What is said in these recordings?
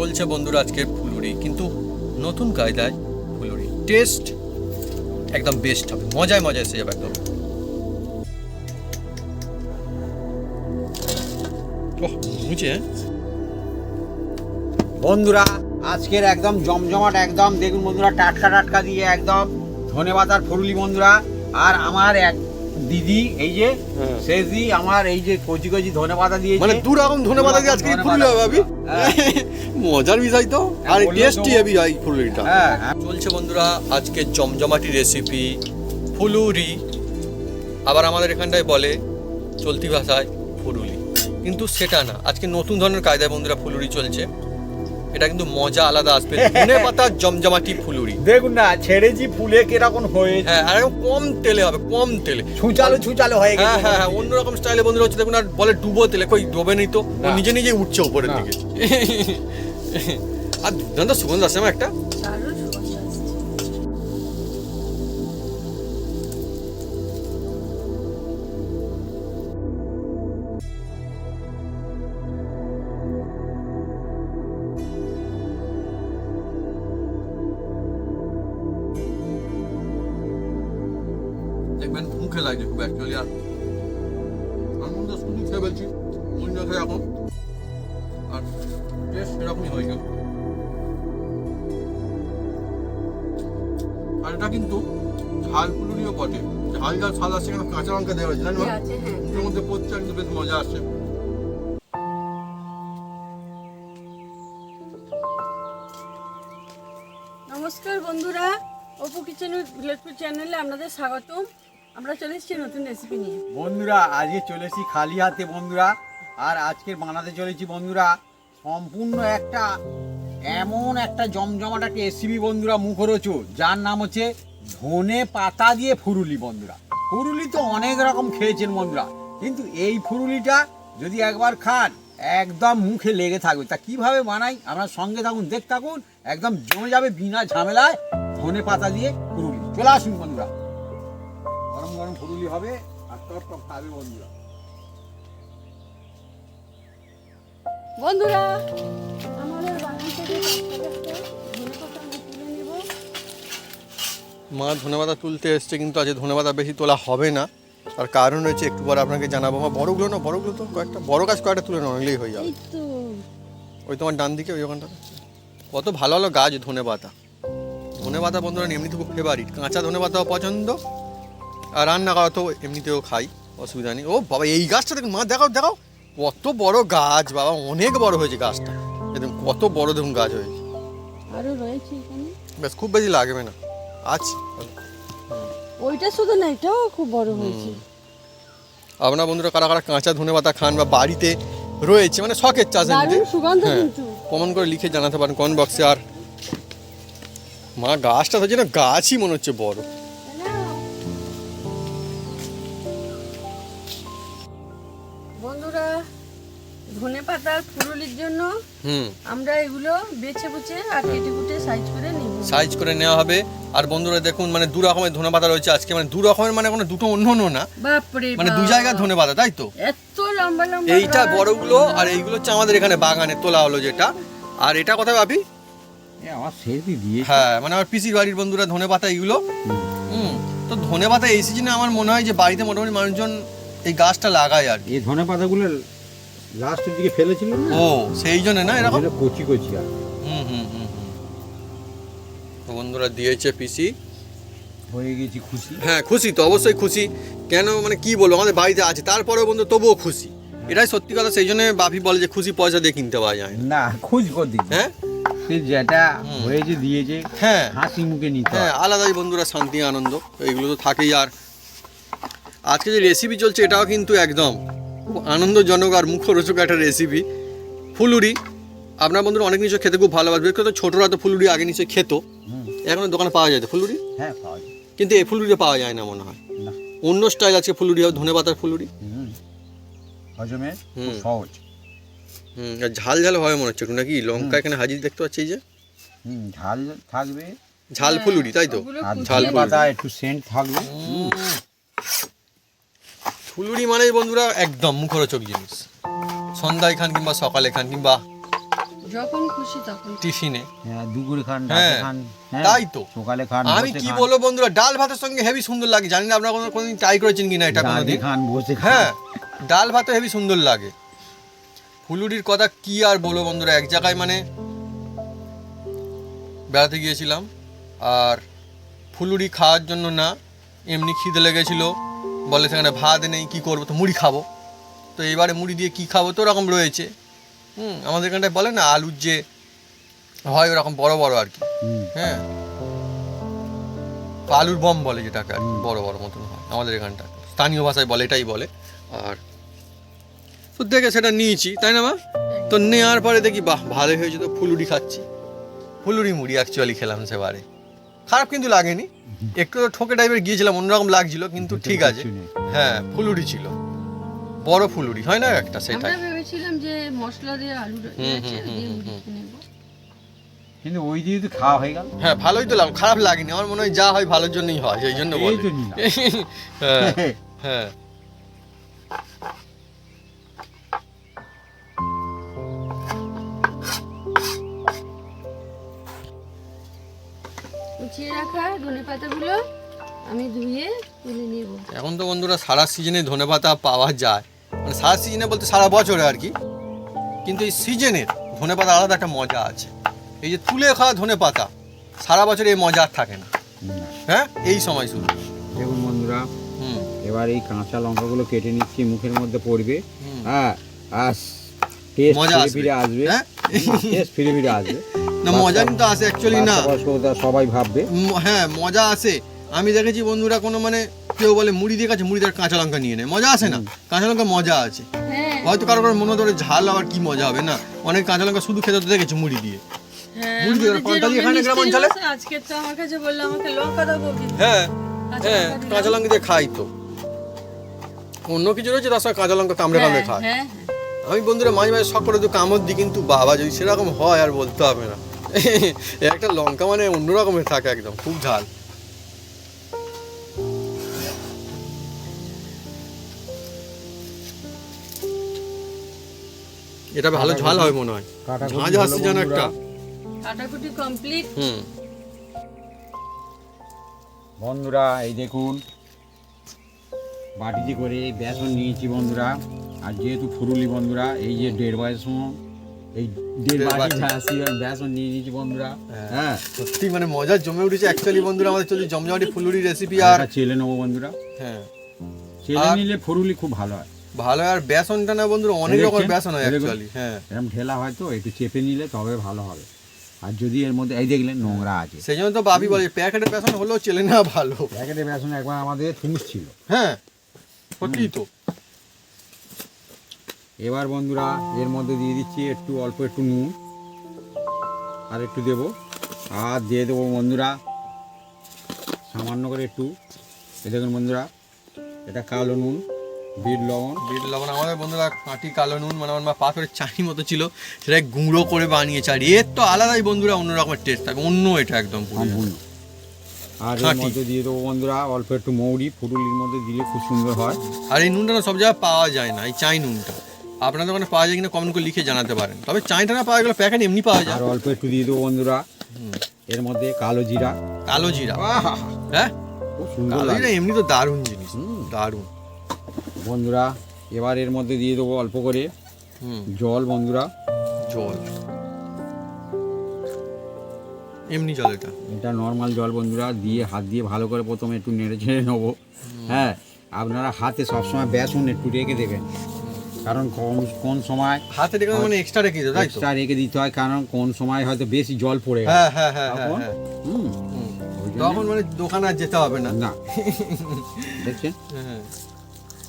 চলছে বন্ধুরা আজকে ফুলুরি কিন্তু নতুন কায়দায় ফুলুরি টেস্ট একদম বেস্ট হবে মজায় মজায় এসে যাবে একদম মুছে হ্যাঁ? বন্ধুরা আজকের একদম জমজমাট একদম দেখুন বন্ধুরা টাটকা টাটকা দিয়ে একদম ধন্যবাদ আর ফরুলি বন্ধুরা আর আমার এক দিদি এই যে হ্যাঁ। শেষ দি আমার এই যে কচি কচি ধনেপাতা দিয়েছে মানে দু রকম ধন্যবাদ দিয়ে আজকে ফুলুরি হবে ভাবি হ্যাঁ। মজার বিষয় তো। আর বললেও টেস্টি তো- হেভি ফুলুরিটা। হ্যাঁ হ্যাঁ। চলছে বন্ধুরা আজকে জমজমাটি রেসিপি ফুলুরি। আবার আমাদের এখানটায় বলে চলতি ভাষায় ফুলুরি কিন্তু সেটা না আজকে নতুন ধরনের কায়দায় বন্ধুরা ফুলুরি চলছে। এটা কিন্তু মজা আলাদা আসবে। ধনে পাতা জমজমাটি ফুলুরি। দেখুন না ছেড়েছি ফুলে কীরকম হয়েছে। হ্যাঁ আর কম তেলে হবে কম তেলে। ছুঁচালো ছুঁচালো হয়ে হ্যাঁ গেছে। হ্যাঁ হ্যাঁ অন্যরকম স্টাইলে বন্ধুরা হচ্ছে দেখুন আর বলে ডুবো তেলে কই ডোবে নেই তো। নিজে নিজে উঠছে উপরের দিকে। আর দুর্দান্ত সুগন্ধ আসছে আমার একটা? হ্যাঁ মধ্যে পড়ছে কিন্তু বেশ মজা আসছে নমস্কার বন্ধুরা অপু কিচেন ভিলেজপুর চ্যানেলে আপনাদের স্বাগতম। আমরা চলে এসেছি নতুন রেসিপি নিয়ে। বন্ধুরা আজকে চলেছি খালি হাতে বন্ধুরা আর আজকে বানাতে চলেছি বন্ধুরা সম্পূর্ণ একটা এমন একটা জমজমাট একটা রেসিপি বন্ধুরা মুখরোচো যার নাম হচ্ছে ধনে পাতা দিয়ে ফুরুলি বন্ধুরা। ফুরুলি তো অনেক রকম খেয়েছেন বন্ধুরা। কিন্তু এই ফুরুলিটা যদি একবার খান একদম মুখে লেগে থাকবে। তা কীভাবে বানাই? আমরা সঙ্গে থাকুন দেখ থাকুন। একদম জমে যাবে বিনা ঝামেলায় ধনে পাতা দিয়ে ফুরুলি। চলে আসুন বন্ধুরা। গরম গরম ফুরুলি হবে আর টপ টপ খাবে বন্ধুরা। বন্ধুরা আমাদের বাগান থেকে টাটকা টাটকা ধনেপাতা আমরা তুলে নেব। মা ধনেপাতা তুলতে এসছে কিন্তু আজ ধনেপাতা বেশি তোলা হবে না। তার কারণ হচ্ছে একটু পরে আপনাকে জানাব। মা বড়গুলো না বড়গুলো তো কয়েকটা বড় গাছ কয়েকটা তুলে না অনেকই হয়ে যাবে। ওই তোমার ডান দিকে ওই ওখানটা কত ভালো ভালো গাছ ধনে পাতা ধনে পাতা বন্ধুরা এমনিতে খুব ফেভারিট কাঁচা ধনে পাতাও পছন্দ। আর রান্না করা তো এমনিতেও খাই অসুবিধা নেই। ও বাবা এই গাছটা দেখুন মা দেখাও দেখাও। কত বড় গাছ বাবা অনেক বড় হয়েছে গাছটা। দেখুন কত বড় দেখুন গাছ হয়েছে। আরও রয়েছে এখানে। বেশ খুব বেশি লাগবে না। আছে ওইটা শুধু না এটাও খুব বড় হয়েছে। আপনার বন্ধুরা কারা কারা কাঁচা ধনে পাতা খান বা বাড়িতে রয়েছে মানে শখের চাষ সুগন্ধ হ্যাঁ কিন্তু। কমন করে লিখে জানাতে পারেন কমেন্ট বক্সে। আর মা গাছটা তো যেন গাছই মনে হচ্ছে বড়। বন্ধুরা ধনে পাতার ফুরুলির জন্য হুম। আমরা এগুলো বেছে বুছে আর কেটে কুটে সাইজ করে সাইজ করে নেওয়া হবে। আর বন্ধুরা দেখুন মানে দু রকমের ধনে পাতা রয়েছে আজকে। মানে দু রকমের মানে কোনো দুটো অন্য অন্য না মানে দু জায়গার ধনে পাতা তাই তো? এত লম্বা লম্বা এইটা। বড়গুলো আর এইগুলো হচ্ছে আমাদের এখানে বাগানে তোলা হলো যেটা। আর এটা কোথায় পাবি আমার হ্যাঁ মানে আমার পিসির বাড়ির বন্ধুরা ধনে পাতা এইগুলো। হুম তো ধনে পাতা এই সিজনে আমার মনে হয় যে বাড়িতে মোটামুটি মানুষজন এই গাছটা লাগায় আর কি। এই ধনে পাতাগুলো লাস্টের দিকে ফেলেছিল ও সেই জন্য না এরকম? কচি কচি আর হুম হুম। বন্ধুরা দিয়েছে পিসি হয়ে গেছি খুশি। হ্যাঁ খুশি তো অবশ্যই খুশি। কেন মানে কি বলব আমাদের বাড়িতে আছে তারপরেও বন্ধু তবুও খুশি। এটাই সত্যি কথা সেই জন্য বাপি বলে যে খুশি পয়সা দিয়ে কিনতে পাওয়া যায় না। না খুঁজ কর হ্যাঁ? সে যেটা হয়েছে দিয়েছে হ্যাঁ। হাসি মুখে নিতে হ্যাঁ আলাদাই বন্ধুরা শান্তি আনন্দ তো এইগুলো তো থাকেই। আর আজকে যে রেসিপি চলছে এটাও কিন্তু একদম খুব আনন্দজনক আর মুখরোচক একটা রেসিপি ফুলুরি আপনার বন্ধুরা অনেক কিছু খেতে খুব ভালোবাসবে। করে ছোটরা তো ফুলুরি আগে নিচে খেত। এখন দোকানে পাওয়া যায় তো ফুলুরি? হ্যাঁ পাওয়া যায়। কিন্তু এই ফুলুরিটা পাওয়া যায় না মনে হয়। না। অন্য স্টাইল আছে ফুলুরি ধনে পাতার ফুলুরি? হুম। হজমে হুম। সহজ। হুম আর ঝাল ঝাল হয় মনে হচ্ছে একটু নাকি? লঙ্কা এখানে হাজির দেখতে পাচ্ছি যে। হুম, ঝাল থাকবে। ঝাল ফুলুরি তাই তো? আর কুচিয়ে ঝাল ঝাল পাতা একটু সেন্ট থাকবে। ফুলুরি মানে বন্ধুরা একদম মুখরোচক জিনিস। সন্ধ্যায় খান কিংবা সকালে খান কিংবা যখন খুশি তখন টিফিনে। হ্যাঁ দুপুরে খান হ্যাঁ, রাতে খান হ্যাঁ, তাই তো। সকালে খান আমি বসে কি খান, বলব বন্ধুরা ডাল ভাতের সঙ্গে হেভি সুন্দর লাগে। জানি না আপনারা কোনো- কোনোদিন ট্রাই করেছেন কিনা এটা দাঁড়িয়ে কোনোদিন। খান বসে খান। হ্যাঁ ডাল ভাতও হেভি সুন্দর লাগে। ফুলুরির কথা কি আর বলব বন্ধুরা এক জায়গায় মানে বেড়াতে গিয়েছিলাম আর ফুলুরি খাওয়ার জন্য না এমনি খিদে লেগেছিল। বলে সেখানে ভাত নেই কি করব? তো মুড়ি খাব। তো এবারে মুড়ি দিয়ে কি খাব? তো ওরকম রয়েছে। হুম আমাদের এখানটায় বলে না আলুর যে হয় ওরকম বড় বড় আর কি। হ্যাঁ। আলুর বম বলে যেটাকে আর বড় বড় মতন হয় আমাদের এখানটা। স্থানীয় ভাষায় বলে এটাই বলে। আর তো দেখে সেটা নিয়েছি তাই না মা? তো নেওয়ার পরে দেখি বাহ ভালোই হয়েছে তো ফুলুরি খাচ্ছি। ফুলুরি মুড়ি অ্যাকচুয়ালি খেলাম সেবারে। খারাপ কিন্তু লাগেনি। একটু তো ঠোকে টাইপের গিয়েছিলাম অন্যরকম লাগছিল কিন্তু ঠিক আছে। হ্যাঁ ফুলুরি ছিল। বড় ফুলুরি হয় না একটা সেটাই? আমরা ভেবেছিলাম যে মশলা দিয়ে আলু আছে দিয়ে মুড়ি হুম। কিন্তু ওই দিয়ে তো খাওয়া হয়ে গেল। হ্যাঁ ভালোই তো লাগ খারাপ লাগেনি। আমার মনে হয় যা হয় ভালোর জন্যই হয় সেই জন্য এই বলে। হ্যাঁ হ্যাঁ। কুচিয়ে রাখা ধনে পাতাগুলো আমি ধুয়ে তুলে নেব। এখন তো বন্ধুরা সারা সিজনে ধনেপাতা পাওয়া যায়। মানে সারা সিজনে বলতে সারা বছরে আর কি। কিন্তু এই সিজনের ধনেপাতা আলাদা একটা মজা আছে। এই যে তুলে খাওয়া ধনেপাতা সারা বছর এই মজা আর থাকে না। হ্যাঁ? এই সময় শুধু। দেখুন বন্ধুরা হুম। এবার এই কাঁচা লঙ্কাগুলো কেটে নিচ্ছি মুখের মধ্যে পড়বে। হ্যাঁ টেস্ট মজা ফিরে আসবে। ফিরে আসবে। হ্যাঁ? টেস্ট ফিরে ফিরে আসবে। না মজা কিন্তু আসে অ্যাকচুয়ালি না। সবাই ভাববে। হ্যাঁ মজা আসে। আমি দেখেছি বন্ধুরা কোনো মানে কেউ বলে মুড়ি দিয়ে কাছে মুড়ি দিয়ে কাঁচা লঙ্কা নিয়ে নেয়। মজা আসে না? কাঁচা লঙ্কা মজা আছে। হ্যাঁ। হয়তো কারও কারও মনে ধরে ঝাল আবার কি মজা হবে না? অনেক কাঁচা লঙ্কা শুধু খেতে দেখেছি মুড়ি দিয়ে। হ্যাঁ মুড়ি দিয়ে পান্তা দিয়ে যে গ্রাম অঞ্চলে? আজকে তো আমার কাছে বলল আমাকে লঙ্কা দেবো হ্যাঁ কাঁচা হ্যাঁ লঙ্কা কাঁচা লঙ্কা দিয়ে খাই তো। অন্য কিছু রয়েছে তার সঙ্গে কাঁচা লঙ্কা কামড়ে কামড়ে হ্যাঁ, খায় হ্যাঁ আমি বন্ধুরা মাঝে মাঝে শখ করে তো কামড় দিই কিন্তু বাবা যদি সেরকম হয় আর বলতে হবে না। একটা লঙ্কা মানে অন্য রকমের থাকে একদম খুব ঝাল। এটা ভালো ঝাল হবে মনে হয়। ঝাঁঝ আসছে যেন একটা। কাটাকুটি কমপ্লিট হুম। বন্ধুরা এই দেখুন বাটিতে করে বেসন নিয়েছি বন্ধুরা। আর যেহেতু ফুরুলি বন্ধুরা এই যে দেড় বয়স এই দেড় বাটি বেসন নিয়ে নিয়েছি বন্ধুরা। হ্যাঁ। হ্যাঁ। সত্যি মানে মজা জমে উঠেছে অ্যাকচুয়ালি বন্ধুরা আমাদের চলছে জমজমাটি ফুলুরি রেসিপি আর আর চেলে নেব বন্ধুরা। হ্যাঁ। চেলে নিলে ফুরুলি খুব ভালো হয়। ভালো আর বেসনটা না বন্ধুরা অনেক রকম বেসন হয়। অ্যাকচুয়ালি হ্যাঁ। এরকম ঢেলা হয় তো একটু চেপে নিলে তবে ভালো হবে। আর যদি এর মধ্যে এই দেখলেন নোংরা আছে। সেই জন্য তো বাবি বলে প্যাকেটের বেসন হলেও চেলে না ভালো। প্যাকেটে বেসন একবার আমাদের থুমস ছিল। হ্যাঁ সত্যি তো। এবার বন্ধুরা এর মধ্যে দিয়ে দিচ্ছি একটু অল্প একটু নুন। আর একটু দেবো। আর দিয়ে দেবো বন্ধুরা সামান্য করে একটু। এ দেখুন বন্ধুরা এটা কালো নুন। বিট লবণ। বিট লবণ। আমাদের বন্ধুরা কাঁটি কালো নুন মানে আমার মা পাথরের চানি মতো ছিল সেটা গুঁড়ো করে বানিয়েছে। আর এর তো আলাদাই বন্ধুরা অন্য রকমের টেস্ট থাকে অন্য এটা একদম সম্পূর্ণ। আর এর মধ্যে দিয়ে দেবো বন্ধুরা অল্প একটু মৌরি ফুটুলির মধ্যে দিলে খুব সুন্দর হয়। আর এই নুনটা না সব জায়গায় পাওয়া যায় না এই চাই নুনটা। আপনাদের ওখানে পাওয়া যায় কিনা কমেন্ট করে লিখে জানাতে পারেন। তবে চাইটা না পাওয়া গেলে প্যাকেট এমনি পাওয়া যায়। আর অল্প একটু দিয়ে দেবো বন্ধুরা। এর মধ্যে কালো জিরা। কালো জিরা। হ্যাঁ? খুব সুন্দর কালো জিরা এমনি তো দারুণ জিনিস হুম। দারুণ। বন্ধুরা এবার এর মধ্যে দিয়ে দেবো অল্প করে। হুম। জল বন্ধুরা। জল। এমনি জল এটা? এটা নর্মাল জল বন্ধুরা। দিয়ে হাত দিয়ে ভালো করে প্রথমে একটু নেড়ে ছেড়ে নেব। হ্যাঁ আপনারা হাতে সবসময় বেসন একটু রেখে দেবেন। কারণ কোন কোন সময় হাতে রেখে মানে এক্সট্রা রেখে দিও তাই এক্সট্রা রেখে দিতে হয় কারণ কোন সময় হয়তো বেশি জল পড়ে হ্যাঁ হ্যাঁ হ্যাঁ হ্যাঁ? হ্যাঁ। হুম, তখন মানে দোকানে আর যেতে হবে না। না। দেখছেন? হ্যাঁ।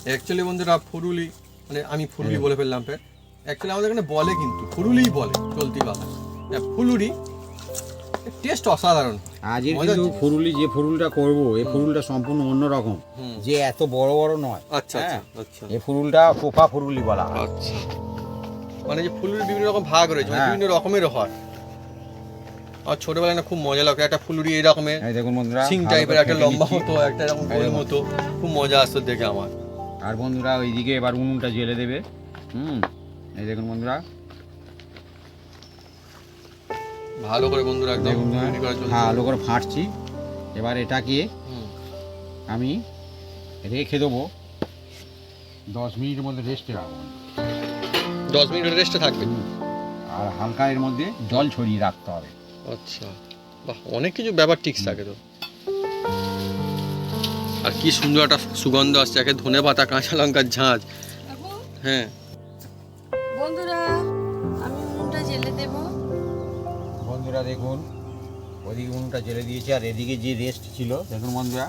অ্যাকচুয়ালি বন্ধুরা ফুরুলি মানে আমি ফুরুলি হ্যাঁ। বলে ফেললাম ফের। অ্যাকচুয়ালি আমাদের এখানে বলে কিন্তু ফুরুলিই বলে চলতি বাংলা হ্যাঁ, ফুলুরি টেস্ট অসাধারণ। মজার কিন্তু ফুরুলি যে ফুরুলটা করব এই ফুরুলটা সম্পূর্ণ অন্য রকম যে এত বড় বড় নয়। আচ্ছা আচ্ছা হ্যাঁ। আচ্ছা এই ফুরুলটা পোপা ফুরুলি বলা আচ্ছা। মানে যে ফুলুরির বিভিন্ন রকম ভাগ রয়েছে মানে হ্যাঁ। বিভিন্ন রকমের হয়। আর ছোটবেলায় না খুব মজা লাগতো একটা ফুলুরি এই রকমের দেখুন বন্ধুরা সিং টাইপের একটা লম্বা। মতো একটা এরকম গোল মতো খুব মজা আসতো দেখে আমার। আর বন্ধুরা ওইদিকে এবার উনুনটা জেলে দেবে। হুম এই দেখুন বন্ধুরা। ভালো করে বন্ধুরা একদম চলছে। ভালো করে ফাটছি। এবার এটাকে। আমি রেখে দেবো। দশ মিনিটের মধ্যে রেস্টে রাখব দশ মিনিট রেস্টে থাকবে? আর হালকা এর মধ্যে জল ছড়িয়ে রাখতে হবে। আচ্ছা। বাহ অনেক কিছু ব্যাপার ঠিক থাকে তো। আর কি সুন্দর একটা সুগন্ধ আসছে একে ধনে পাতা কাঁচা লঙ্কার ঝাঁঝ দেখো হ্যাঁ। বন্ধুরা আমি উনুনটা জেলে দেব। বন্ধুরা দেখুন ওদিকে উনুনটা জেলে দিয়েছি আর এদিকে যে রেস্ট ছিল দেখুন বন্ধুরা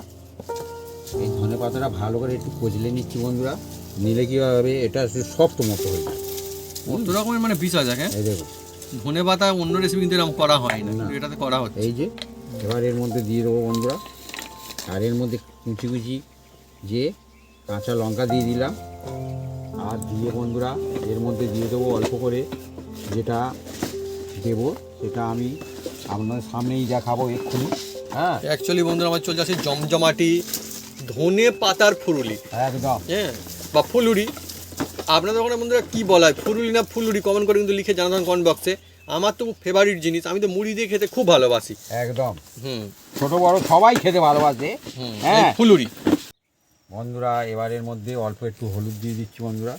এই ধনে পাতাটা ভালো করে একটু কচলে নিচ্ছি বন্ধুরা নিলে কি হবে এটা সফট মতো হয়ে যায় কত রকমের মানে পিস আছে হ্যাঁ? এই দেখুন। ধনে পাতা অন্য রেসিপি কিন্তু এরকম করা হয় না এটাতে করা হচ্ছে। এই যে এবার এর মধ্যে দিয়ে দেবো বন্ধুরা আর এর মধ্যে কুচি কুচি যে কাঁচা লঙ্কা দিয়ে দিলাম। আর দিয়ে বন্ধুরা এর মধ্যে দিয়ে দেবো অল্প করে যেটা দেব সেটা আমি আপনাদের সামনেই দেখাবো এক্ষুনি। হ্যাঁ? অ্যাকচুয়ালি বন্ধুরা আমার চলছে আছে জমজমাটি ধনে পাতার ফুরুলি। একদম। হ্যাঁ? বা ফুলুরি। আপনাদের ওখানে বন্ধুরা কী বলা হয়? ফুলুরি না ফুলুরি কমেন্ট করে কিন্তু লিখে জানান কমেন্ট বক্সে আমার তো ফেভারিট জিনিস আমি তো মুড়ি দিয়ে খেতে খুব ভালোবাসি। একদম। হুম। ছোট বড় সবাই খেতে ভালোবাসে। হ্যাঁ। ফুলুরি। বন্ধুরা এবারের মধ্যে অল্প একটু হলুদ দিয়ে দিচ্ছি বন্ধুরা।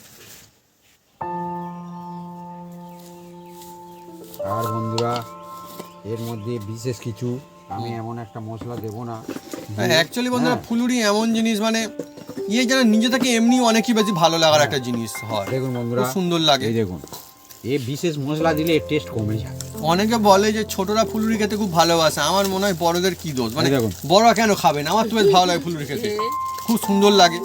আর বন্ধুরা এর মধ্যে বিশেষ কিছু আমি এমন একটা মশলা দেবো না। অ্যাকচুয়ালি বন্ধুরা হ্যাঁ। ফুলুরি এমন জিনিস মানে ইয়ে যেন নিজে থেকে এমনি অনেকই বেশি ভালো লাগার একটা জিনিস হয়। দেখুন বন্ধুরা সুন্দর লাগে। দেখুন। এ বিশেষ মশলা দিলে এর টেস্ট কমে যায়। অনেকে বলে যে ছোটরা ফুলুরি খেতে খুব ভালোবাসে। আমার মনে হয় বড়দের কি দোষ? মানে। বড়রা কেন খাবে না? আমার তো বেশ ভালো লাগে ফুলুরি খেতে। খুব সুন্দর লাগে।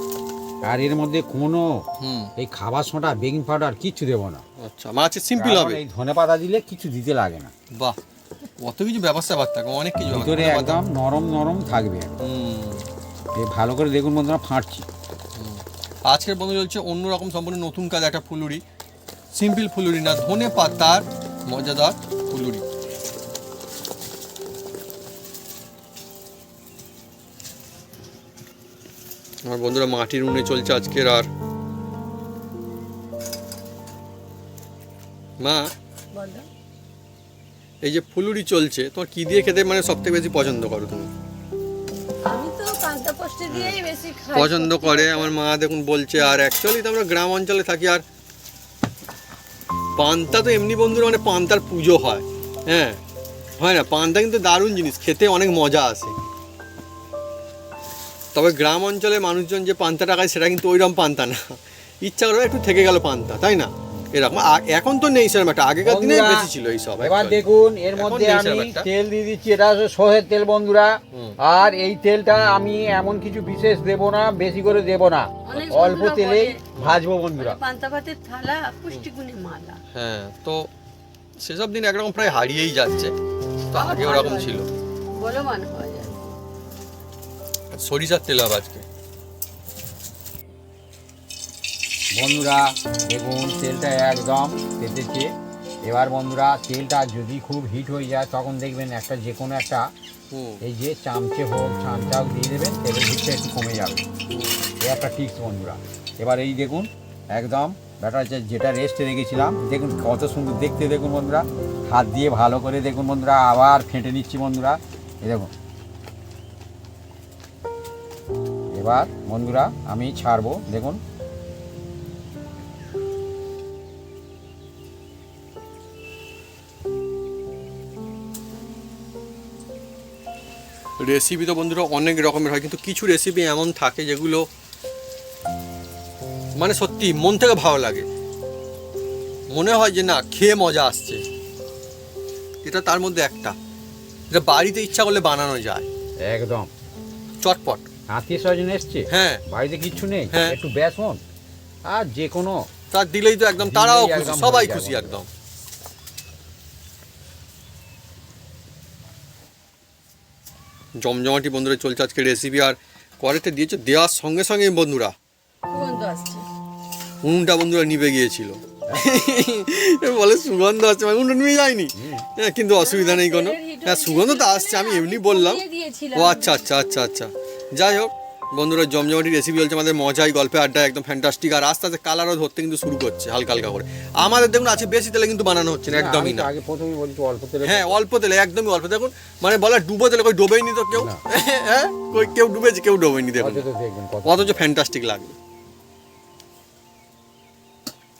আর এর মধ্যে কোনো হুম। এই খাবার সোঁটা বেকিং পাউডার কিচ্ছু দেবো না। আচ্ছা মাছের সিম্পল হবে। এই ধনে পাতা দিলে কিছু দিতে লাগে না। বাহ অত কিছু ব্যবস্থা স্যাপার থাকে অনেক কিছু ভিতরে একদম নরম নরম থাকবে। হুম। এই ভালো করে দেখুন বন্ধুরা ফাঁটছি। আজকের বন্ধু চলছে অন্যরকম সম্পূর্ণ নতুন কাজ একটা ফুলুরি। সিম্পল ফুলুরি না ধনে পাতার মজাদার ফুলুরি আমার বন্ধুরা মাটির উনুনে চলছে আজকের আর। মা এই যে ফুলুরি চলছে তোমার কি দিয়ে খেতে মানে সব থেকে বেশি পছন্দ করো তুমি? পছন্দ করে আমার মা দেখুন বলছে আর অ্যাকচুয়ালি তো আমরা গ্রাম অঞ্চলে থাকি আর পান্তা তো এমনি বন্ধুরা মানে পান্তার পুজো হয়। হ্যাঁ হয় না? পান্তা কিন্তু দারুণ জিনিস, খেতে অনেক মজা আসে। তবে গ্রাম অঞ্চলে মানুষজন যে পান্তাটা খায়, সেটা কিন্তু ওইরকম পান্তা না। ইচ্ছা করে একটু থেকে গেল পান্তা, তাই না? এরকম এখন তো নেই সেরকম একটা আগেকার দিনে বেশি ছিল এইসব এবার দেখুন এর মধ্যে আমি তেল দিয়ে দিচ্ছি এটা সহের তেল বন্ধুরা। আর এই তেলটা আমি এমন কিছু বিশেষ দেব না বেশি করে দেব না। অল্প তেলে ভাজবো বন্ধুরা। পান্তা ভাতের থালা পুষ্টিগুণে মালা। হ্যাঁ তো সেসব দিন একরকম প্রায় হারিয়েই যাচ্ছে। তো আগে ওরকম ছিল। বলো মান হওয়া যায়। সরিষার তেল আজকে। বন্ধুরা দেখুন তেলটা একদম তেতেছে এবার বন্ধুরা তেলটা যদি খুব হিট হয়ে যায় তখন দেখবেন একটা যে কোনো একটা এই যে চামচে হোক চামচা হোক দিয়ে দেবেন তেলের হিটটা একটু কমে যাবে। এই একটা টিপস বন্ধুরা। এবার এই দেখুন একদম ব্যাটার যেটা রেস্টে রেখেছিলাম দেখুন কত সুন্দর দেখতে দেখুন বন্ধুরা। হাত দিয়ে ভালো করে দেখুন বন্ধুরা আবার ফেটে নিচ্ছি বন্ধুরা। এই দেখুন। এবার বন্ধুরা আমি ছাড়বো দেখুন। রেসিপি তো বন্ধুরা অনেক রকমের হয় কিন্তু কিছু রেসিপি এমন থাকে যেগুলো মানে সত্যি মন থেকে ভালো লাগে। মনে হয় যে না খেয়ে মজা আসছে। এটা তার মধ্যে একটা। এটা বাড়িতে ইচ্ছা করলে বানানো যায়। একদম। চটপট। আত্মীয় স্বজন এসছে? হ্যাঁ। বাড়িতে কিচ্ছু নেই? হ্যাঁ। একটু বেসন আর যে কোনো তার দিলেই তো একদম তারাও খুশি সবাই খুশি একদম। জমজমাটি বন্ধুরা চলছে আজকে রেসিপি আর কড়াইতে দিয়েছে। দেওয়ার সঙ্গে সঙ্গে বন্ধুরা উনুনটা বন্ধুরা নিভে গিয়েছিল। বলে সুগন্ধ আছে মানে উনুন নিয়ে যায়নি। হ্যাঁ। কিন্তু অসুবিধা নেই কোনো। হ্যাঁ সুগন্ধ তো আসছে আমি এমনি বললাম। ও আচ্ছা আচ্ছা আচ্ছা আচ্ছা। যাই হোক বন্ধুরা জমজমাটি রেসিপি চলছে আমাদের মজাই গল্পে আড্ডা একদম ফ্যান্টাস্টিক আর আস্তে আস্তে কালারও ধরতে কিন্তু শুরু করছে হালকা হালকা করে। আমাদের দেখুন আছে বেশি তেলে কিন্তু বানানো হচ্ছে না একদমই না। আগে প্রথমেই বলছি অল্প তেলে। হ্যাঁ অল্প তেলে একদমই অল্প। দেখুন মানে বলা ডুবো তেলে কই ডোবেইনি তো কেউ? হ্যাঁ কই কেউ ডুবেছে কেউ ডোবেইনি দেখুন। অথচ ফ্যান্টাস্টিক লাগবে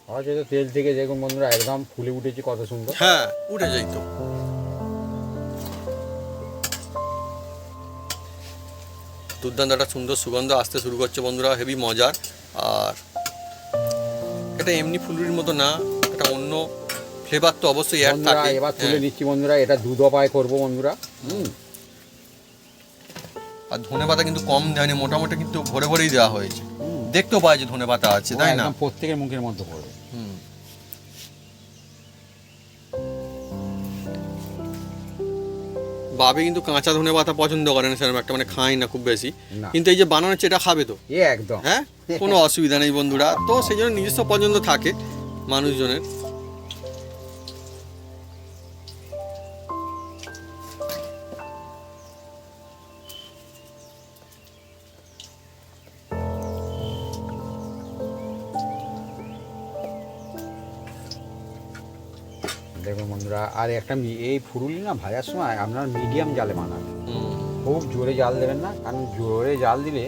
অথচ তেল থেকে দেখুন বন্ধুরা একদম ফুলে উঠেছে কত সুন্দর। হ্যাঁ উঠে যাই দুর্দান্ত একটা সুন্দর সুগন্ধ আসতে শুরু করছে বন্ধুরা হেভি মজার। আর এটা এমনি ফুলুরির মতো না এটা অন্য ফ্লেভার তো অবশ্যই অ্যাড থাকে। এবার তুলে হ্যাঁ। নিচ্ছি বন্ধুরা এটা দুধ পায় করব বন্ধুরা। হুম। আর ধনে পাতা কিন্তু কম দেয়নি মোটামুটি কিন্তু ভরে ভরেই দেওয়া হয়েছে। দেখতেও পাওয়া যায় ধনে পাতা আছে তাই না? প্রত্যেকের মুখের মধ্যে পড়বে। বাবে কিন্তু কাঁচা ধনে পাতা পছন্দ করে না সেরকম একটা মানে খায় না খুব বেশি। কিন্তু এই যে বানানো হচ্ছে এটা খাবে তো? একদম। হ্যাঁ? কোনো অসুবিধা নেই বন্ধুরা। তো সেই জন্য নিজস্ব পছন্দ থাকে মানুষজনের। দেখুন বন্ধুরা, আর একটা এই ফুরুলি না ভাজার সময় আপনার মিডিয়াম জালে বানাবেন খুব জোরে জাল দেবেন না, কারণ জোরে জাল দিলে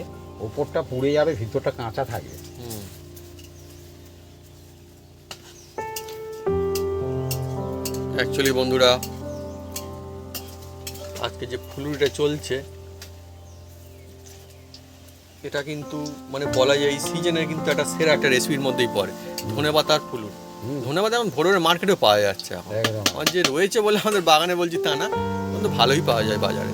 ওপরটা পুড়ে যাবে, ভিতরটা কাঁচা থাকবে। অ্যাকচুয়ালি বন্ধুরা, আজকে যে ফুলুরিটা চলছে, এটা কিন্তু মানে বলা যায় এই সিজনের কিন্তু একটা সেরা একটা রেসিপির মধ্যেই পড়ে ধনে পাতার ফুলুর হুম। ধনে পাতা এখন ভোরের মার্কেটেও পাওয়া যাচ্ছে এখন। একদম। আমার যে রয়েছে বলে আমাদের বাগানে বলছি তা না কিন্তু ভালোই পাওয়া যায় বাজারে।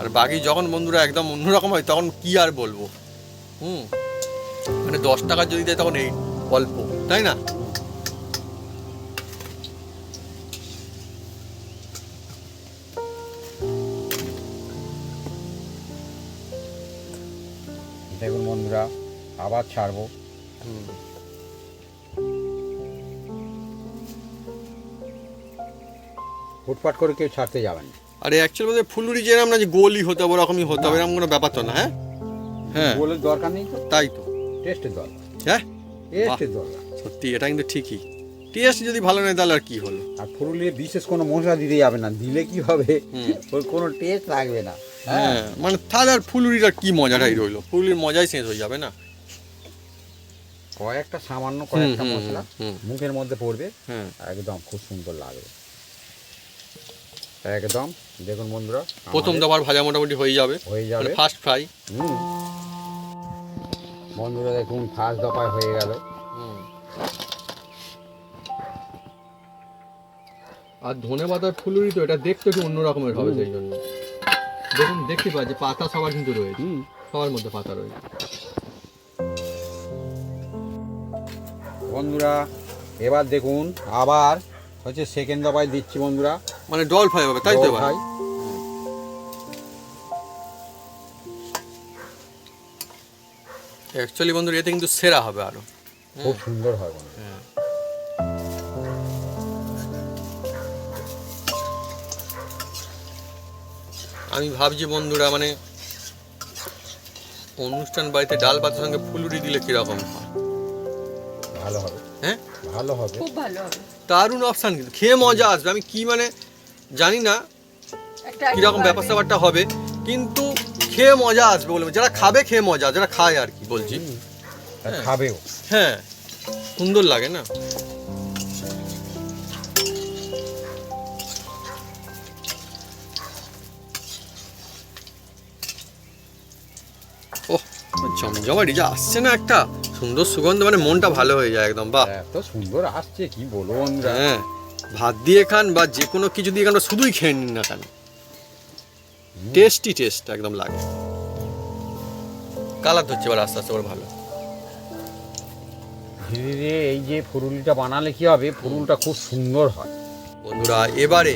আর বাকি যখন বন্ধুরা একদম অন্যরকম হয় তখন কি আর বলব? হুম মানে দশ টাকা যদি দেয় তখন এই অল্প তাই না? দেখুন বন্ধুরা আবার ছাড়বো। হুম। ফুটপাট করে কেউ ছাড়তে যাবেন। না। আরে অ্যাকচুয়ালি বলতে ফুলুরি যেরকম না যে গোলই হতে হবে ওরকমই হতে হবে এরকম কোনো ব্যাপার তো না হ্যাঁ? হ্যাঁ। গোলের দরকার নেই তো? তাই তো। টেস্টের দরকার। হ্যাঁ? টেস্টের দরকার। সত্যি এটা কিন্তু ঠিকই। টেস্ট যদি ভালো নেই তাহলে আর কি হলো? আর ফুরুলিয়ে বিশেষ কোনো মশলা দিতে যাবে না দিলে কি হবে? ওর কোনো টেস্ট লাগবে না হ্যাঁ? মানে তাহলে আর ফুলুরির আর কি মজাটাই রইল? ফুলুরির মজাই শেষ হয়ে যাবে না? কয়েকটা সামান্য কয়েকটা মশলা। মুখের মধ্যে পড়বে হ্যাঁ। একদম খুব সুন্দর লাগবে। একদম দেখুন বন্ধুরা প্রথম দফার ভাজা মোটামুটি হয়ে যাবে। হয়ে মানে যাবে ফার্স্ট ফ্রাই হুম। বন্ধুরা দেখুন ফার্স্ট দফায় হয়ে গেল। আর ধনে পাতার ফুলুরি তো এটা দেখতে একটু অন্য রকমের হবে সেই জন্য। দেখুন দেখতে পাচ্ছি পাতা সবার কিন্তু রয়েছে। হুম। সবার মধ্যে পাতা রয়েছে। বন্ধুরা এবার দেখুন আবার হচ্ছে সেকেন্ড দফায় দিচ্ছি বন্ধুরা। মানে ডল ফ্রাই হবে তাই তো ভাই অ্যাকচুয়ালি বন্ধুরা এতে কিন্তু সেরা হবে আরও। খুব সুন্দর হয় বন্ধুরা। হ্যাঁ। আমি ভাবছি বন্ধুরা মানে অনুষ্ঠান বাড়িতে ডাল ভাতের সঙ্গে ফুলুরি দিলে কীরকম হয়? ভালো হবে। হ্যাঁ? ভালো হবে। খুব ভালো হবে। দারুণ অপশান কিন্তু। খেয়ে মজা আসবে। আমি কি মানে জানি না একটা কীরকম ব্যাপার স্যাপারটা হবে কিন্তু খেয়ে মজা আসবে বলে যারা খাবে খেয়ে মজা যারা খায় আর কি বলছি। খাবেও। হ্যাঁ সুন্দর লাগে না? ওহ জমজমাটি যা আসছে না একটা সুন্দর সুগন্ধ মানে মনটা ভালো হয়ে যায় একদম বাহ। এত সুন্দর আসছে কি বলব হ্যাঁ। ভাত দিয়ে খান বা যে কোনো কিছু দিয়ে খান শুধুই খেয়ে নিন না কেন? টেস্টি টেস্ট একদম লাগে। কালার ধরছে এবার আস্তে আস্তে করে ভালো। ধীরে ধীরে এই যে ফুরুলিটা বানালে কি হবে? ফুরুলটা খুব সুন্দর হয়। বন্ধুরা এবারে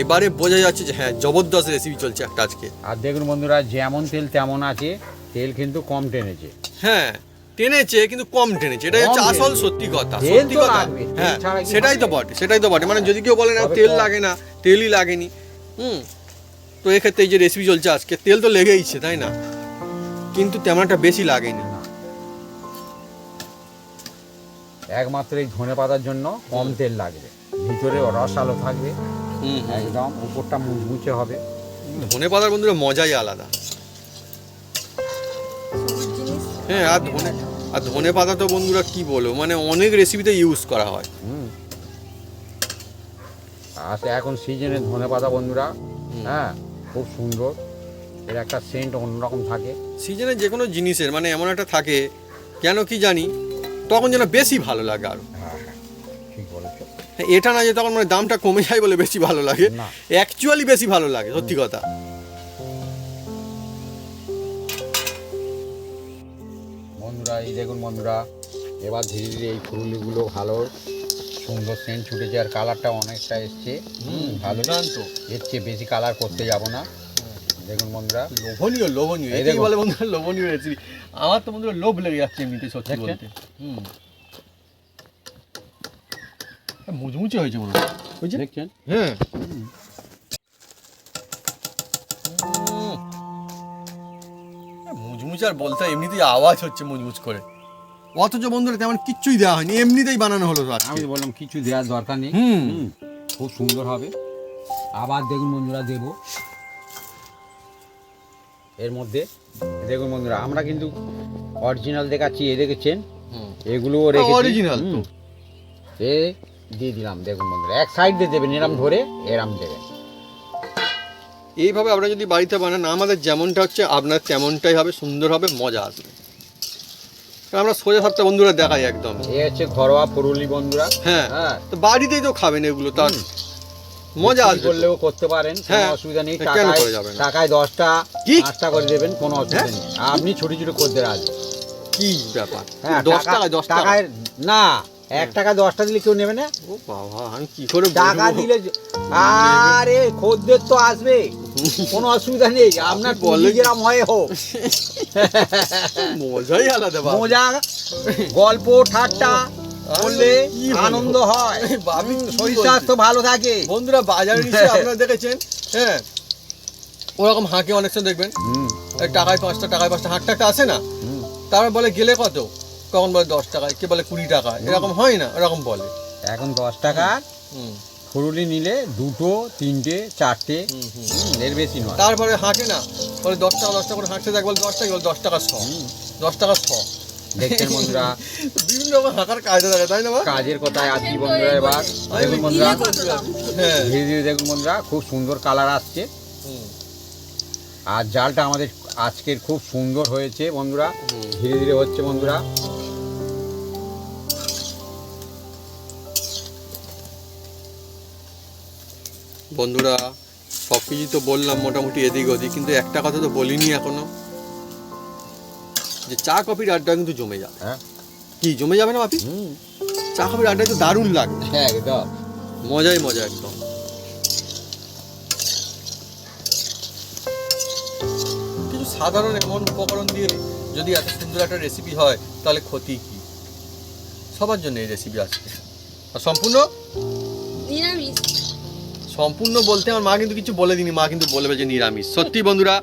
এবারে বোঝা যাচ্ছে যে হ্যাঁ জবরদস্ত রেসিপি চলছে একটা আজকে। আর দেখুন বন্ধুরা যেমন তেল তেমন আছে তেল কিন্তু কম টেনেছে। হ্যাঁ টেনেছে কিন্তু কম টেনেছে। কম হচ্ছে আসল সত্যি কথা সত্যি কথা। হ্যাঁ সেটাই তো বটে সেটাই তো বটে। মানে যদি কেউ বলে না তেল লাগে না তেলই লাগেনি হুম তো এক্ষেত্রে এই যে রেসিপি চলছে আজকে তেল তো লেগেইছে তাই না? কিন্তু তেমন একটা বেশি লাগেনি। একমাত্র এই ধনে পাতার জন্য কম তেল লাগবে। ভিতরে রস আলো থাকবে। একদম উপরটা মুচমুচে হবে। ধনে পাতার বন্ধুরা মজাই আলাদা। হ্যাঁ আর ধনে আর ধনে পাতা তো বন্ধুরা কি বলো মানে অনেক রেসিপিতে ইউজ করা হয়। আর এখন সিজনে ধনে পাতা বন্ধুরা হ্যাঁ খুব সুন্দর। এর একটা সেন্ট অন্যরকম থাকে। সিজনে যে কোনো জিনিসের মানে এমন একটা থাকে কেন কি জানি তখন যেন বেশি ভালো লাগে আরও। হ্যাঁ হ্যাঁ ঠিক বলেছ। এটা না যে তখন মানে দামটা কমে যায় বলে বেশি ভালো লাগে। অ্যাকচুয়ালি বেশি ভালো লাগে সত্যি কথা। বন্ধুরা এই দেখুন বন্ধুরা এবার ধীরে ধীরে এই ফুলগুলো ভালো সুন্দর সেন্ট ছুটেছে আর কালারটা অনেকটা এসছে। হুম ভালো দুর্দান্ত। এর চেয়ে বেশি কালার করতে যাব না। দেখুন বন্ধুরা। লোভনীয় লোভনীয় এই। বলে বন্ধুরা লোভনীয় রেসিপি আমার তো বন্ধুরা লোভ লেগে যাচ্ছে এমনিতে সত্যি বলতে। হুম। মুচমুচে হয়েছে মনে হয়। দেখছেন? হ্যাঁ। আর বলতে এমনিতেই আওয়াজ হচ্ছে মুচমুচ করে। অথচ বন্ধুরা তেমন কিচ্ছুই দেওয়া হয়নি এমনিতেই বানানো হলো তো আজকে। আমি বললাম কিছু দেওয়ার দরকার নেই। হুম। খুব সুন্দর হবে। আবার দেখুন বন্ধুরা দেব। এর মধ্যে দেখুন বন্ধুরা আমরা কিন্তু অরিজিনাল দেখাচ্ছি এ দেখেছেন? এগুলোও রেখেছি। original তো। এ দিয়ে দিলাম দেখুন বন্ধুরা এক সাইড দিয়ে দেবেন এরম ধরে এরম দেবেন। এইভাবে আপনারা যদি বাড়িতে বানান আমাদের যেমনটা হচ্ছে আপনার তেমনটাই হবে সুন্দর হবে মজা আসবে। আমরা সোজা সাপটা বন্ধুরা দেখাই একদম। এ হচ্ছে ঘরোয়া পুরুলি বন্ধুরা। হ্যাঁ হ্যাঁ। তো বাড়িতেই তো খাবেন এগুলো তার। মজা আসবে করলেও করতে পারেন কোনো হ্যাঁ, অসুবিধা নেই। টাকায় টাকায় দশটা? পাঁচটা করে দেবেন কোনো অসুবিধা হ্যাঁ? নেই। আপনি ছোট ছোট করতে রাজি কি ব্যাপার? হ্যাঁ দশ টাকা- টাকা দশ টাকায় না এক টাকা দশটা দিলে কেউ নেবে না? ও বাবা আমি কি করে টাকা দিলে আরে খদ্দের তো আসবে। কোনো অসুবিধা নেই আপনার বলেন। পুঁজি হয় হোক। মজাই আলাদা মজা গল্প ঠাট্টা করলে আনন্দ হয়। শরীর? স্বাস্থ্য ভালো থাকে। বন্ধুরা বাজারে আপনারা দেখেছেন হ্যাঁ? ওরকম হাঁকে অনেক সময় দেখবেন। টাকায় পাঁচটা টাকায় পাঁচটা হাঁকটা একটা আসে না? তারপর বলে গেলে কত? কখন বলে দশ টাকায় কে বলে কুড়ি টাকা এরকম হয় না এরকম বলে। এখন দশ টাকা হুম, ফুরুলি নিলে দুটো তিনটে চারটে হুম, হুম। হুম, এর বেশি নয়। তারপরে হাঁকে না বলে দশ টাকা দশ টাকা করে হাঁকতে থাকবে বলে দশ টাকা বলে দশ টাকা শ। দশ টাকা শ। দেখছেন বন্ধুরা। বিভিন্ন রকম হাঁকার কায়দা থাকে তাই না? কাজের কথায় আসছি বন্ধুরা এবার। দেখুন বন্ধুরা হ্যাঁ। ধীরে ধীরে দেখুন বন্ধুরা খুব সুন্দর কালার আসছে। আর জালটা আমাদের আজকের খুব সুন্দর হয়েছে বন্ধুরা। ধীরে ধীরে হচ্ছে বন্ধুরা। বন্ধুরা সব কিছু তো বললাম মোটামুটি এদিক ওদিক কিন্তু একটা কথা তো বলিনি এখনও। যে চা কফির আড্ডা কিন্তু জমে যাবে। হ্যাঁ। কি জমে যাবে না বাপি চা কফির আড্ডা তো দারুণ লাগবে একদম। মজাই মজা একদম। কিছু সাধারণ এমন উপকরণ দিয়ে যদি এত সুন্দর একটা রেসিপি হয় তাহলে ক্ষতি কি? সবার জন্য এই রেসিপি আজকে আর সম্পূর্ণ? নিরামিষ। সম্পূর্ণ বলতে আমার মা কিন্তু কিছু বলে দিনি মা কিন্তু বলবে যে নিরামিষ। সত্যি বন্ধুরা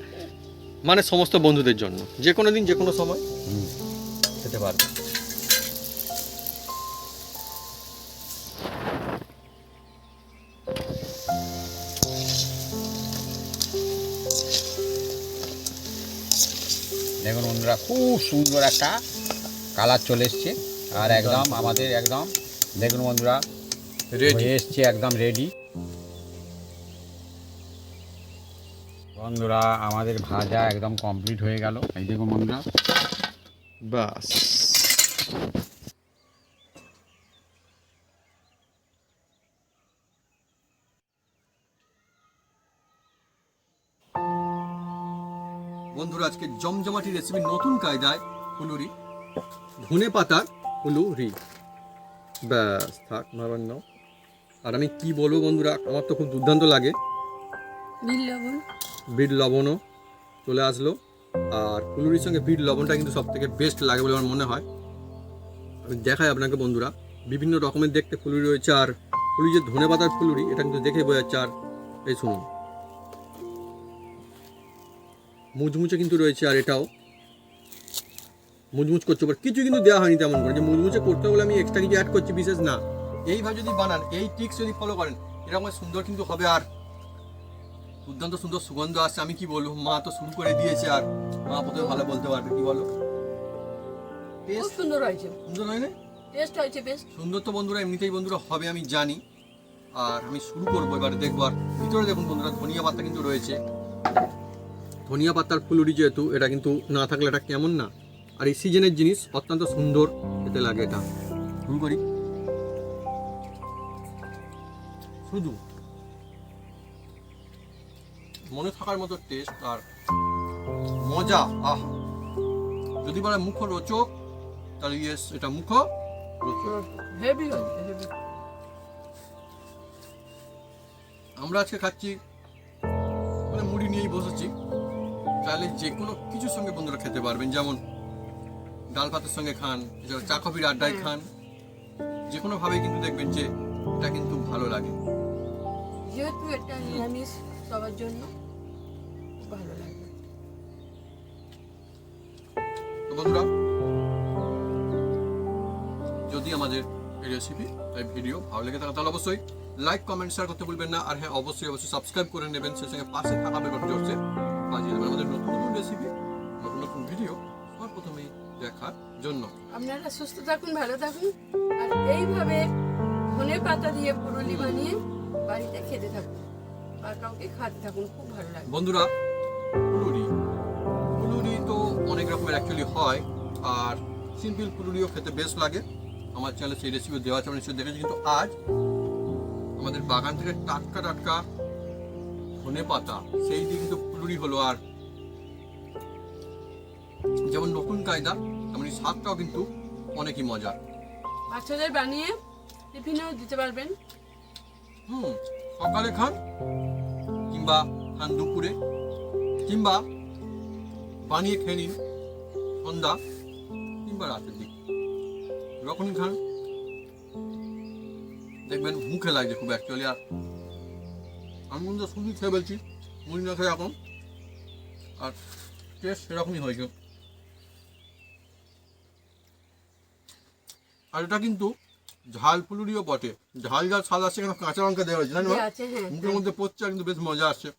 মানে সমস্ত বন্ধুদের জন্য। যে কোনো দিন যে কোনো সময়। খেতে পারবে। দেখুন বন্ধুরা খুব সুন্দর একটা কালার চলে এসছে। আর একদম আমাদের একদম দেখুন বন্ধুরা রেডি এসছে একদম রেডি বন্ধুরা, আমাদের ভাজা একদম কমপ্লিট হয়ে গেল। এই দেখুন বন্ধুরা। বাস। বন্ধুরা, আজকে জমজমাটি রেসিপি নতুন কায়দায় ফুলুরি ধনে পাতার ফুলুরি ব্যাস, থাক মারবার নাও। আর আমি কি বলব বন্ধুরা, আমার তো খুব দুর্দান্ত লাগে। বিল লবণ। বিট লবণও চলে আসলো। আর ফুলুরির সঙ্গে বিট লবণটা কিন্তু সব থেকে বেস্ট লাগে বলে আমার মনে হয়। আমি দেখাই আপনাকে বন্ধুরা। বিভিন্ন রকমের দেখতে ফুলুরি রয়েছে আর ফুলুরি যে ধনে পাতার ফুলুরি এটা কিন্তু দেখে বোঝা যাচ্ছে। আর এই শুনুন। মুচমুচে কিন্তু রয়েছে আর এটাও। মুচমুচ করছে বাট কিছু কিন্তু দেওয়া হয়নি তেমন করে। যে মুচমুচে করতে বলে আমি এক্সট্রা কিছু অ্যাড করছি, বিশেষ না। এইভাবে যদি বানান, এই টিক্স যদি ফলো করেন, এরকম সুন্দর কিন্তু হবে আর দুর্দান্ত সুন্দর সুগন্ধ আসছে। আমি কি বলব? মা তো শুরু করে দিয়েছে আর মা প্রথমে ভালো বলতে পারবে কি বলো? খুব সুন্দর হয়েছে। সুন্দর হয় না টেস্ট হয়েছে বেশ। সুন্দর তো বন্ধুরা এমনিতেই বন্ধুরা হবে আমি জানি। আর আমি শুরু করব এবারে দেখব আর ভিতরে দেখুন বন্ধুরা ধনিয়া পাতা কিন্তু রয়েছে। ধনিয়া পাতার ফুলুরি যেহেতু এটা কিন্তু না থাকলে এটা কেমন না? আর এই সিজনের জিনিস অত্যন্ত সুন্দর খেতে লাগে এটা। শুরু করি। শুধু। থাকার মতো টেস্ট আর মজা আহ। যদি বলে মুখ রোচক তাহলে ইয়েস এটা মুখ হেভি আমরা আজকে খাচ্ছি মানে মুড়ি নিয়েই বসেছি। চাইলে যে কোনো কিছুর সঙ্গে বন্ধুরা খেতে পারবেন যেমন ডাল ভাতের সঙ্গে খান এছাড়া চা কফির আড্ডায় খান। যে কোনো ভাবে কিন্তু দেখবেন যে এটা কিন্তু ভালো লাগে। যেহেতু এটা নিরামিষ সবার জন্য। ভালো লাগবে। তো বন্ধুরা যদি আমাদের এই রেসিপি এই ভিডিও ভালো লেগে থাকে তাহলে অবশ্যই লাইক কমেন্ট শেয়ার করতে ভুলবেন না। আর হ্যাঁ অবশ্যই অবশ্যই সাবস্ক্রাইব করে নেবেন। সেই সঙ্গে পাশে থাকা বেল বাটনটি হচ্ছে বাজিয়ে দেবেন আমাদের নতুন নতুন রেসিপি নতুন নতুন ভিডিও সবার প্রথমেই দেখার জন্য। আপনারা সুস্থ থাকুন ভালো থাকুন। আর এইভাবে ধনে পাতা দিয়ে পুরুলি বানিয়ে বাড়িতে খেতে থাকুন। আর কাউকে খাতে থাকুন খুব ভালো লাগে বন্ধুরা ফুলুরি ফুলুরি তো অনেক রকমের অ্যাকচুয়ালি হয় আর সিম্পল ফুলুরিও খেতে বেশ লাগে। আমার চ্যানেলে সেই রেসিপি দেওয়া আছে আমি নিশ্চয়ই দেখেছি কিন্তু আজ আমাদের বাগান থেকে টাটকা টাটকা ধনে পাতা সেই দিয়ে কিন্তু ফুলুরি হলো। আর যেমন নতুন কায়দা তেমনি স্বাদটাও কিন্তু অনেকই মজার। বাচ্চাদের বানিয়ে টিফিনেও দিতে পারবেন। হুম সকালে খান কিংবা খান দুপুরে। কিংবা বানিয়ে খেয়ে নিন সন্ধ্যা কিংবা রাতের দিক। যখনই খান। দেখবেন মুখে লাগছে খুব অ্যাকচুয়ালি আর আমি কিন্তু শুধু খেয়ে বলছি মুড়ি না খেয়ে এখন। আর টেস্ট সেরকমই হয়েছে আর এটা কিন্তু ঝাল ফুলুরিও বটে। ঝাল ঝাল স্বাদ আসছে কেন কাঁচা লঙ্কা দেওয়া হয়েছে জানো হ্যাঁ মুখের মধ্যে পড়ছে কিন্তু বেশ মজা আসছে।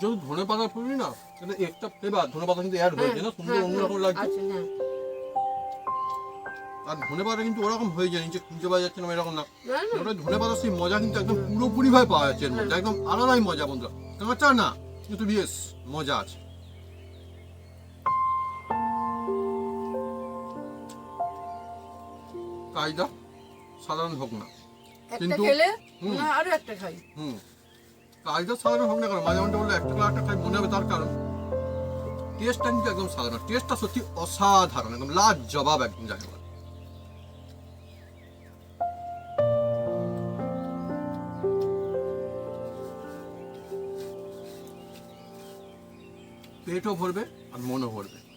যদি ধনে পাতা ফুলবি না কিন্তু একটা ফ্লেভার ধনে পাতা কিন্তু অ্যাড হয়েছে না সুন্দর হ্যাঁ, অন্যরকম হ্যাঁ, লাগছে। হ্যাঁ। আর ধনে পাতা কিন্তু ওরকম হয়ে যায় নিচে খুঁজে পাওয়া যাচ্ছে না এরকম না। ওটা ধনে পাতার সেই মজা কিন্তু একদম পুরোপুরি ভাবে পাওয়া যাচ্ছে এর মধ্যে একদম আলাদাই মজা বন্ধুরা। কাঁচা না কিন্তু বেশ মজা আছে। কায়দা সাধারণ হোক না কিন্তু- আরও একটা খাই। হুম। কাজটা সাধারণ হোক না কারণ মাঝে মাঝে বললে একটা একটা খাই মনে হবে তার কারণ। টেস্টটা কিন্তু একদম সাধারণ। টেস্টটা সত্যি অসাধারণ, একদম লাজ জবাব একদম যাকে বলে। পেটও ভরবে আর মনও ভরবে।